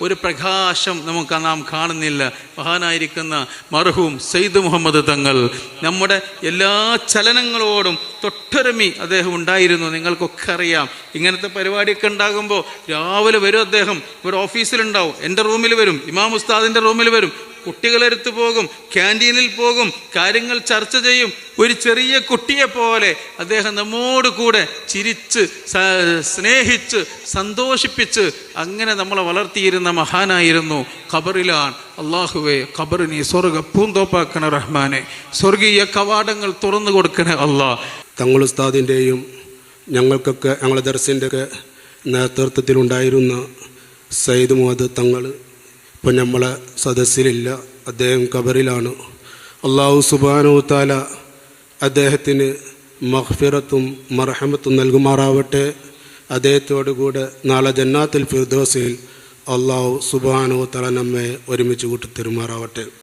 ഒരു പ്രകാശം നമുക്ക് നാം കാണുന്നില്ല. മഹാനായിരിക്കുന്ന മർഹൂം സെയ്ദ് മുഹമ്മദ് തങ്ങൾ നമ്മുടെ എല്ലാ ചലനങ്ങളോടും തൊട്ടൊരുമി അദ്ദേഹം ഉണ്ടായിരുന്നു. നിങ്ങൾക്കൊക്കെ അറിയാം. ഇങ്ങനത്തെ പരിപാടിയൊക്കെ ഉണ്ടാകുമ്പോൾ രാവിലെ വരും അദ്ദേഹം. ഇവിടെ ഓഫീസിലുണ്ടാവും. എന്റെ റൂമിൽ വരും. ഇമാം ഉസ്താദിന്റെ റൂമിൽ വരും. കുട്ടികളെടുത്ത് പോകും ക്യാന്റീനിൽ പോകും കാര്യങ്ങൾ ചർച്ച ചെയ്യും. ഒരു ചെറിയ കുട്ടിയെ പോലെ അദ്ദേഹം നമ്മോട് കൂടെ ചിരിച്ച് സ്നേഹിച്ച് സന്തോഷിപ്പിച്ച് അങ്ങനെ നമ്മളെ വളർത്തിയിരുന്ന മഹാനായിരുന്നു ഖബറിലാൻ അള്ളാഹുവെ ഖബറിനെ സ്വർഗ പൂന്തോപ്പാക്കണ റഹ്മാനെ. സ്വർഗീയ കവാടങ്ങൾ തുറന്നു കൊടുക്കണേ അള്ളാഹ് തങ്ങൾ ഉസ്താദിന്റെയും ഞങ്ങൾക്കൊക്കെ ഞങ്ങളുടെ ദർശന്റെ നേതൃത്വത്തിലുണ്ടായിരുന്ന സയ്യിദ് മുഹമ്മദ് തങ്ങൾ ഇപ്പം നമ്മളെ സദസ്സിലില്ല. അദ്ദേഹം കബറിലാണ് അള്ളാഹു താല അദ്ദേഹത്തിന് മഹ്ഫിറത്തും മർഹമത്തും നൽകുമാറാവട്ടെ. അദ്ദേഹത്തോടു കൂടെ നാളെ ജന്നാത്തിൽ ഫിർദോസിൽ അള്ളാഹു സുബാനു തല നമ്മെ ഒരുമിച്ച് കൂട്ടിത്തരുമാറാവട്ടെ.